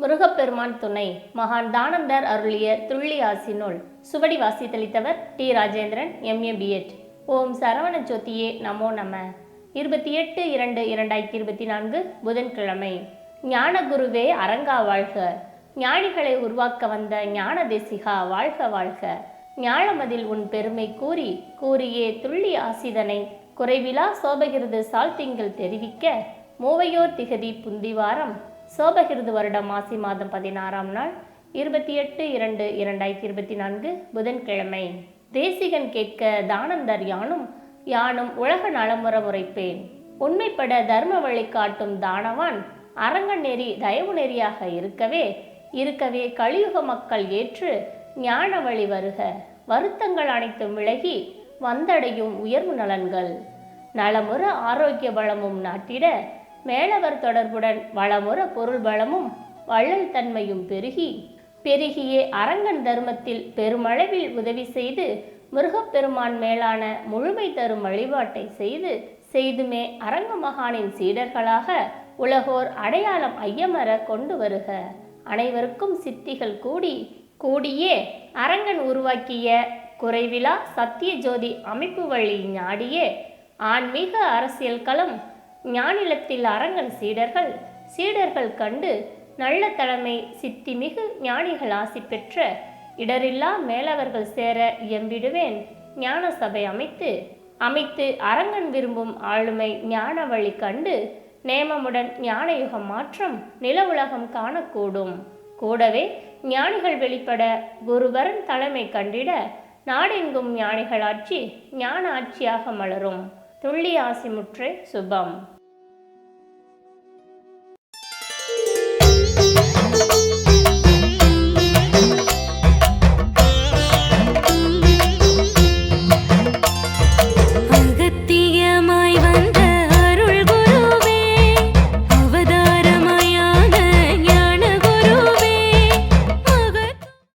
முருகப்பெருமான் துணை மகான் தானந்தர் அருளிய துள்ளி ஆசினுள் சுவடி வாசித்தளித்தவர் டி ராஜேந்திரன் எம்ஏ பிஎட் ஓம் சரவண ஜோதியே நமோ நம. இருபத்தி எட்டு இரண்டு இரண்டாயிரத்தி இருபத்தி நான்கு புதன்கிழமை. ஞானகுருவே அரங்கா வாழ்க. ஞானிகளை உருவாக்க வந்த ஞான தேசிகா வாழ்க வாழ்க. ஞானமதில் உன் பெருமை கூறி கூறியே துள்ளி ஆசிதனை குறைவிலா சோபகிருது சால்திங்கள் தெரிவிக்க. மூவையோர் திகதி புந்திவாரம். சோபகிருது வருடம் மாசி மாதம் பதினாறாம் நாள் இருபத்தி எட்டு இரண்டு இரண்டாயிரத்தி இருபத்தி நான்கு புதன்கிழமை. தேசிகன் கேட்க தானந்தர் யானும் யானும் உலக நலமுற முறைப்பேன். உண்மைப்பட தர்ம வழி காட்டும் தானவான் அரங்க நெறி தயவு நெறியாக இருக்கவே இருக்கவே கலியுக மக்கள் ஏற்று ஞான வழி வருக. வருத்தங்கள் அனைத்தும் விலகி வந்தடையும் உயர்வு நலன்கள். நலமுற ஆரோக்கிய வளமும் நாட்டிட மேலவர் தொடர்புடன் வளமுற பொருள் பலமும் வள்ளல் தன்மையும் பெருகி பெருகியே அரங்கன் தர்மத்தில் பெருமளவில் உதவி செய்து முருகப்பெருமான் மேலான முழுமை தரும் வழிபாட்டை செய்து செய்துமே அரங்க மகானின் சீடர்களாக உலகோர் அடையாளம் ஐயமர கொண்டு வருக. அனைவருக்கும் சித்திகள் கூடி கூடியே அரங்கன் உருவாக்கிய குறைவிலா சத்திய ஜோதி அமைப்பு வழி ஞாடியே ஆன்மீக அரசியல் களம் ஞானிலத்தில் அரங்கன் சீடர்கள் சீடர்கள் கண்டு நல்ல தலைமை சித்திமிகு ஞானிகள் ஆசி பெற்ற இடரில்லா மேலவர்கள் சேர இயம்பிடுவேன். ஞான சபை அமைத்து அமைத்து அரங்கன் விரும்பும் ஆளுமை ஞான வழி கண்டு நேமமுடன் ஞானயுகம் மாற்றம் நில உலகம் காணக்கூடும். கூடவே ஞானிகள் வெளிப்பட குருவரன் தலைமை கண்டிட நாடெங்கும் ஞானிகள் ஆட்சி ஞான ஆட்சியாக மலரும். துள்ளி ஆசிமுற்று சுபம்.